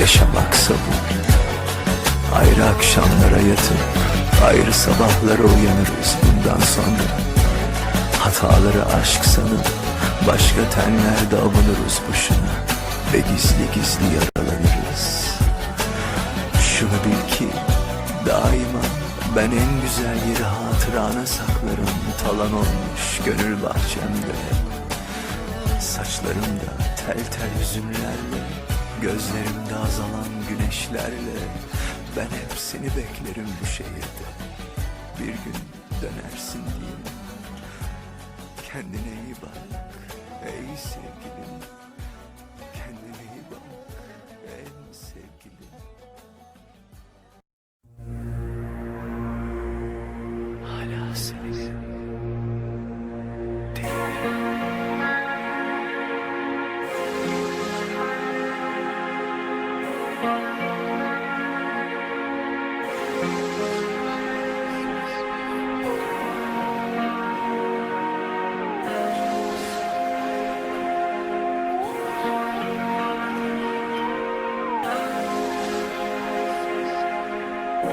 Yaşamaksa bu Ayrı akşamlara yatıp Ayrı sabahlara uyanırız bundan sonra. Hataları aşk sanıp Başka tenlerde avunuruz boşuna Ve gizli gizli yaralanırız. Şunu bil ki daima ben en güzel yeri hatırana saklarım. Talan olmuş gönül bahçemde Saçlarımda tel tel hüzünlerle Gözlerimde azalan güneşlerle Ben hep seni beklerim bu şehirde. Bir gün dönersin diye Kendine iyi bak ey sevgilim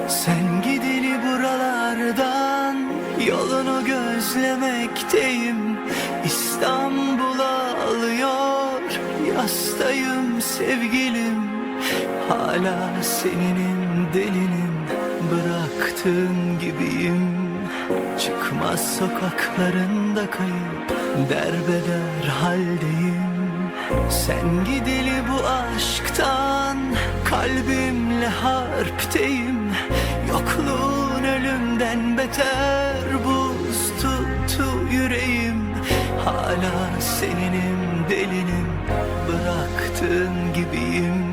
Sen gideli buralardan Yolunu gözlemekteyim. İstanbul'a alıyor Yastayım sevgilim. Hala seninim delinim Bıraktığın gibiyim. Çıkmaz sokaklarında kayıp Derbeder haldeyim. Sen gideli bu aşktan Kalbimle harpteyim Yokluğun ölümden beter Buz tuttu yüreğim. Hala seninim delinim Bıraktığın gibiyim.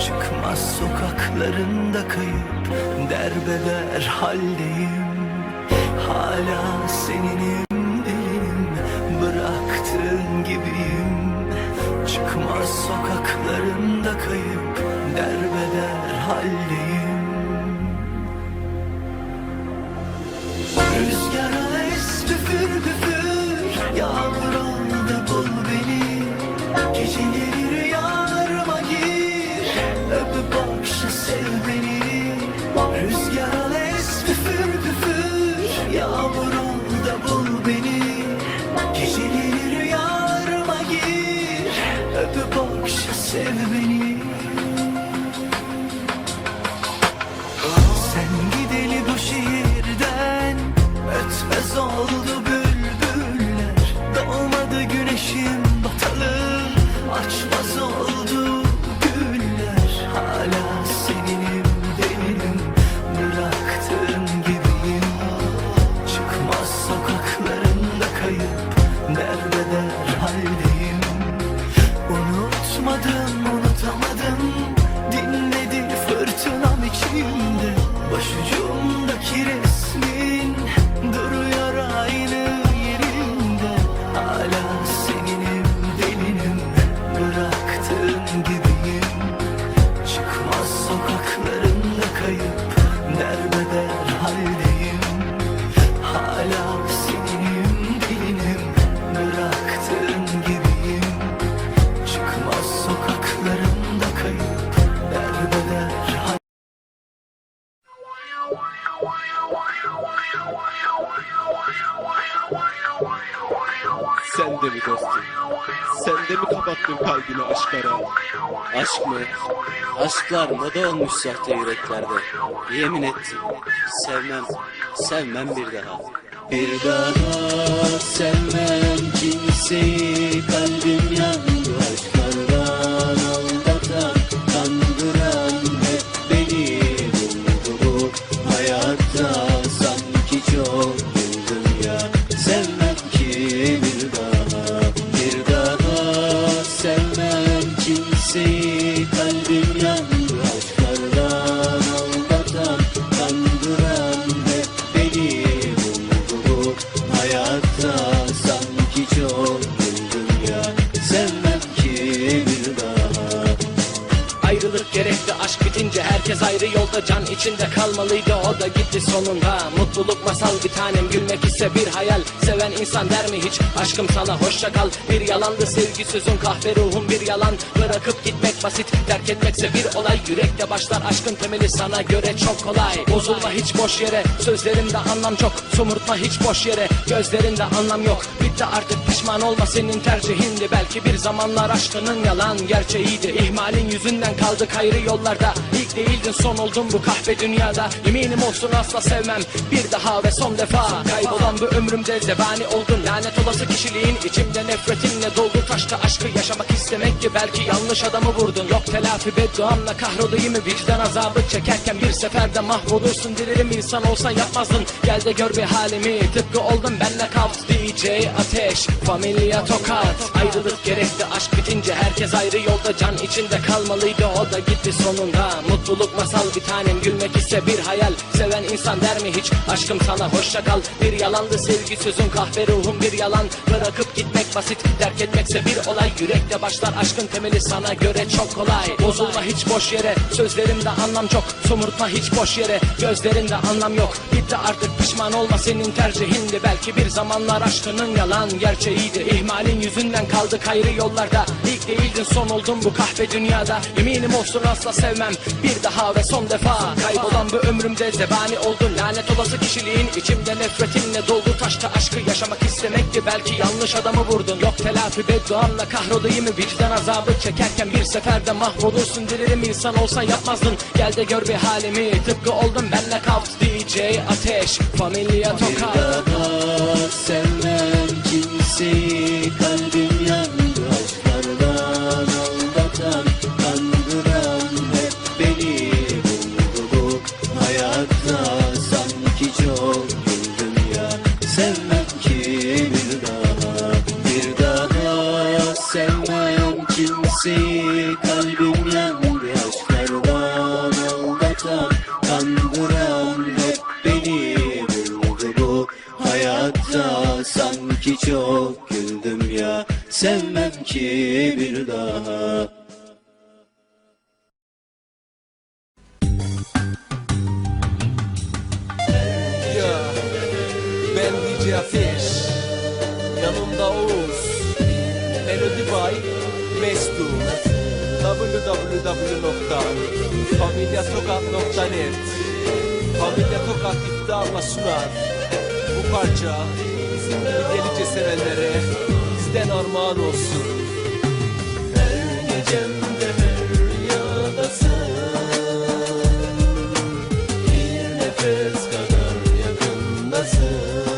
Çıkmaz sokaklarında kayıp Derbeder haldeyim. Hala seninim delinim Bıraktığın gibiyim. Çıkmaz sokaklarında kayıp Derbeder haldeyim Sev beni. Rüzgara es püfür püfür bul beni. Geceleri rüyalarıma gir. Öpüp okşa sev beni içimde Başucumdaki resmin de mi dostum? Sen de mi kapattın kalbini aşklara? Aşk mı? Aşklar moda olmuş sahte yüreklerde. Yemin ettim. Sevmem, sevmem bir daha. Bir daha sevmem kimseyi kalbim bitince herkes yolda can içinde kalmalıydı o da gitti sonunda. Mutluluk masal bir tanem gülmek ise bir hayal. Seven insan der mi hiç? Aşkım sana hoşça kal. Bir yalandı sevgi sözün kahve ruhum bir yalan. Bırakıp gitmek basit terk etmekse bir olay. Yürekte başlar aşkın temeli sana göre çok kolay. Bozulma hiç boş yere sözlerimde anlam çok Somurtma hiç boş yere gözlerinde anlam yok. Bitti artık pişman olma senin tercihindi. Belki bir zamanlar aşkının yalan gerçeğiydi. İhmalin yüzünden kaldık ayrı yollarda. İlk değildin son oldun bu kahve dünyada Eminim olsun asla sevmem. Bir daha ve son defa Kaybolan bu ömrümde zebani oldun Lanet olası kişiliğin içimde nefretinle doldu. Taştı Aşkı yaşamak istemek ki belki yanlış adamı vurdun. Yok telafi bedduamla kahrolayım vicdan azabı çekerken Bir seferde mahvolursun. Dilerim insan olsan yapmazdın. Gel de gör bir halimi. Tıpkı oldum benle kapt DJ Ateş. Familia Tokat. Ayrılık gerekti. Aşk bitince herkes ayrı yolda. Can içinde kalmalıydı. O da gitti sonunda. Mutluluk masal bir tanem gülmek ise bir hayal. Seven insan der mi hiç? Aşkım sana hoşça kal. Bir yalandı sevgi sözün kahve ruhum bir yalan. Bırakıp gitmek basit terk etmekse bir olay. Yürekte başlar aşkın temeli sana göre çok kolay. Bozulma hiç boş yere sözlerimde anlam çok. Somurtma hiç boş yere gözlerinde anlam yok. Bitti artık pişman olma senin tercihindi. Belki bir zamanlar aşkının yalan gerçeğiydi. İhmalin yüzünden kaldık ayrı yollarda. İlk değildin son oldun bu kahve dünyada. Eminim olsun asla sevmem. Bir daha ve son defa Kaybolan bu ömrümde zebani oldun Lanet olası kişiliğin içimde nefretinle doldu. Taşta Aşkı yaşamak istemekti belki yanlış adamı vurdun. Yok telafi bedduamla kahrolayım vicdan azabı çekerken Bir seferde mahvolursun. Dilerim insan olsan yapmazdın. Gel de gör bir halimi. Tıpkı oldum benle kavt DJ Ateş. Familia Tokat. Daha Sanki çok güldüm ya Sevmem ki bir daha. Ya ben DJ Ateş Yanımda Melody by Mestu www.familyatokat.net Familya Tokat iddiamla sunar Bu parça delice sevenlere bizden armağan olsun. Her gecemde her Bir nefes kadar yakındasın